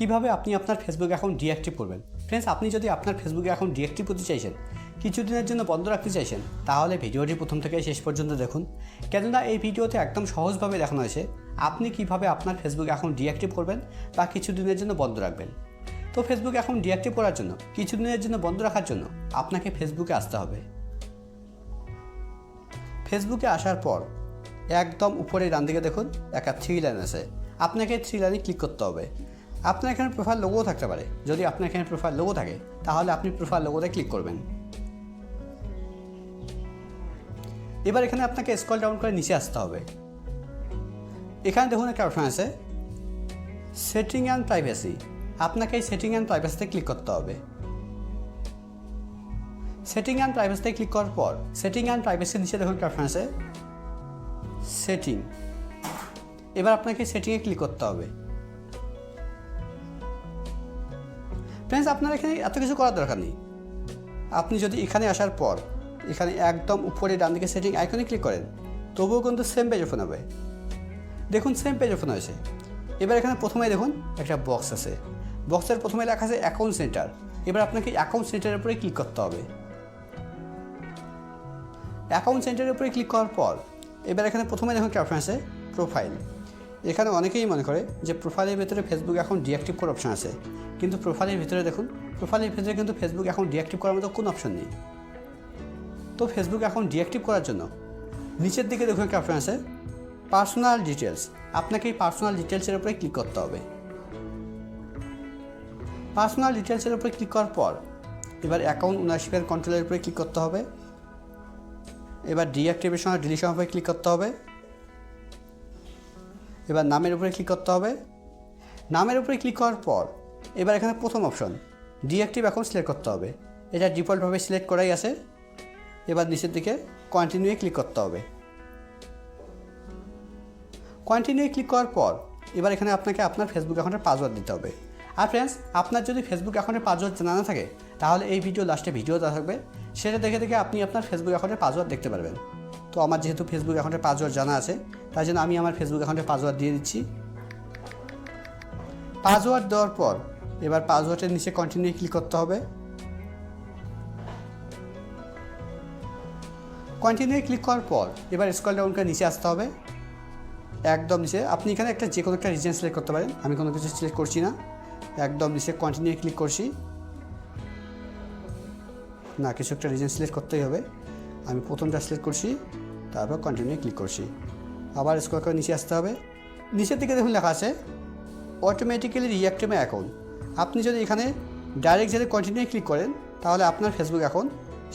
কীভাবে আপনি আপনার ফেসবুক অ্যাকাউন্ট ডিঅ্যাক্টিভ করবেন? ফ্রেন্ডস আপনি যদি আপনার ফেসবুক অ্যাকাউন্ট ডিঅ্যাক্টিভ করতে চাইছেন, কিছুদিনের জন্য বন্ধ রাখতে চাইছেন, তাহলে ভিডিওটি প্রথম থেকে শেষ পর্যন্ত দেখুন। কেননা এই ভিডিওতে একদম সহজভাবে দেখানো হয়েছে আপনি কীভাবে আপনার ফেসবুক অ্যাকাউন্ট ডিঅ্যাক্টিভ করবেন বা কিছুদিনের জন্য বন্ধ রাখবেন। তো ফেসবুক অ্যাকাউন্ট ডিঅ্যাক্টিভ করার জন্য, কিছুদিনের জন্য বন্ধ রাখার জন্য আপনাকে ফেসবুকে আসতে হবে। ফেসবুকে আসার পর একদম উপরে ডান দিকে দেখুন, একটা থ্রি লাইন আছে। আপনাকে থ্রি লাইনে ক্লিক করতে হবে। আপনার এখানে প্রোফাইল লোগো থাকতে পারে। যদি আপনার এখানে প্রোফাইল লোগো থাকে, তাহলে আপনি প্রোফাইল লোগোতে ক্লিক করবেন। এবার এখানে আপনাকে স্কল ডাউন করে নিচে আসতে হবে। এখানে দেখুন একটা অপশন আছে সেটিং অ্যান্ড প্রাইভেসি আপনাকে এই সেটিং অ্যান্ড প্রাইভেসিতে ক্লিক করতে হবে। সেটিং অ্যান্ড প্রাইভেসিতে ক্লিক করার পর সেটিং অ্যান্ড প্রাইভেসির নিচে দেখুন একটা অপশন আছে সেটিং এবার আপনাকে সেটিংয়ে ক্লিক করতে হবে। ফ্রেন্ডস আপনার এখানে এত কিছু করার দরকার নেই। আপনি যদি এখানে আসার পর, এখানে একদম উপরে ডান দিকে সেটিং আইকনে ক্লিক করেন, তবুও কিন্তু সেম পেজ ওপেন হবে। দেখুন সেম পেজ ওপেন হয়েছে। এবার এখানে প্রথমে দেখুন, একটা বক্স আছে। বক্সের প্রথমে লেখা আছে অ্যাকাউন্ট সেন্টার এবার আপনাকে অ্যাকাউন্ট সেন্টারের উপরে ক্লিক করতে হবে। অ্যাকাউন্ট সেন্টারের উপরে ক্লিক করার পর, এবার এখানে প্রথমে দেখুন একটা অপশন আছে? প্রোফাইল এখানে অনেকেই মনে করে যে প্রোফাইলের ভিতরে ফেসবুক এখন ডিঅ্যাক্টিভ করার অপশান আছে। কিন্তু প্রোফাইলের ভিতরে দেখুন প্রোফাইলের ভিতরে কিন্তু ফেসবুক এখন ডিঅ্যাক্টিভ করার মতো কোনো অপশন নেই। তো ফেসবুক এখন ডিঅ্যাক্টিভ করার জন্য নিচের দিকে দেখুন একটা অপশন আছে পার্সোনাল ডিটেলস আপনাকে এই পার্সোনাল ডিটেলসের উপরে ক্লিক করতে হবে। পার্সোনাল ডিটেলসের উপরে ক্লিক করার পর এবার অ্যাকাউন্ট ওনারশিপের কন্ট্রোলের উপরে ক্লিক করতে হবে। এবার ডিঅ্যাক্টিভেশন আর ডিলিশন উপরে ক্লিক করতে হবে। এবার নামের উপরে ক্লিক করতে হবে। নামের উপরে ক্লিক করার পর এবার এখানে প্রথম অপশন ডিঅ্যাক্টিভ অ্যাকাউন্ট সিলেক্ট করতে হবে। এটা ডিফল্টভাবে সিলেক্ট করাই আছে। এবার নিচের দিকে কন্টিনিউয়ে ক্লিক করতে হবে। কন্টিনিউ ক্লিক করার পর এবার এখানে আপনাকে আপনার ফেসবুক অ্যাকাউন্টের পাসওয়ার্ড দিতে হবে। আর ফ্রেন্ডস আপনার যদি ফেসবুক অ্যাকাউন্টের পাসওয়ার্ড জানা না থাকে, তাহলে এই ভিডিও লাস্টে ভিডিও দেওয়া থাকবে। সেটা দেখে দেখে আপনি আপনার ফেসবুক অ্যাকাউন্টের পাসওয়ার্ড দেখতে পারবেন। তো আমার যেহেতু ফেসবুক অ্যাকাউন্টের পাসওয়ার্ড জানা আছে, তাই জন্য আমি আমার ফেসবুক অ্যাকাউন্টের পাসওয়ার্ড দিয়ে দিচ্ছি। পাসওয়ার্ড দেওয়ার পর এবার পাসওয়ার্ডের নিচে কন্টিনিউ ক্লিক করতে হবে। কন্টিনিউ ক্লিক করার পর এবার স্কল ডাউন করে নিচে আসতে হবে। একদম নিচে, আপনি এখানে একটা যে কোনো একটা রিজন সিলেক্ট করতে পারেন, আমি কোনো কিছু সিলেক্ট করছি না। একদম নিচে কন্টিনিউ ক্লিক করছি। না, কিছু একটা রিজন সিলেক্ট করতেই হবে। আমি প্রথমটা সিলেক্ট করছি, তারপর কন্টিনিউ ক্লিক করছি। আবার স্কোয়ার করে নিচে আসতে হবে। নিচের দিকে দেখুন লেখা আছে অটোমেটিক্যালি রিঅ্যাক্টিভ মাই অ্যাকাউন্ট আপনি যদি এখানে ডাইরেক্ট যদি কন্টিনিউ ক্লিক করেন, তাহলে আপনার ফেসবুক এখন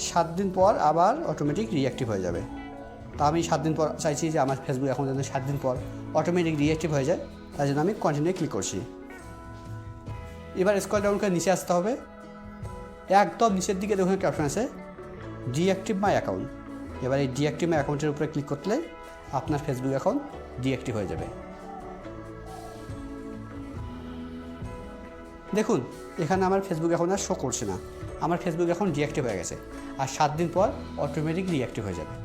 সাত দিন পর আবার অটোমেটিক রিঅ্যাক্টিভ হয়ে যাবে। তা আমি সাত দিন পর চাইছি যে আমার ফেসবুক এখন যেন সাত দিন পর অটোমেটিক রিঅ্যাক্টিভ হয়ে যায় তাই জন্য আমি কন্টিনিউ ক্লিক করছি। এবার স্কল ডাউন করে নিচে আসতে হবে। একদম নিচের দিকে দেখুন একটা অপশন আছে ডিঅ্যাক্টিভ মাই অ্যাকাউন্ট। এবার এই ডিঅ্যাক্টিভ মাই অ্যাকাউন্টের উপরে ক্লিক করলে আপনার ফেসবুক অ্যাকাউন্ট ডিঅ্যাক্টিভ হয়ে যাবে। দেখুন, এখানে আমার ফেসবুক এখন আর শো করছে না। আমার ফেসবুক এখন ডিঅ্যাক্টিভ হয়ে গেছে। আর সাত দিন পর অটোমেটিক রিঅ্যাক্টিভ হয়ে যাবে।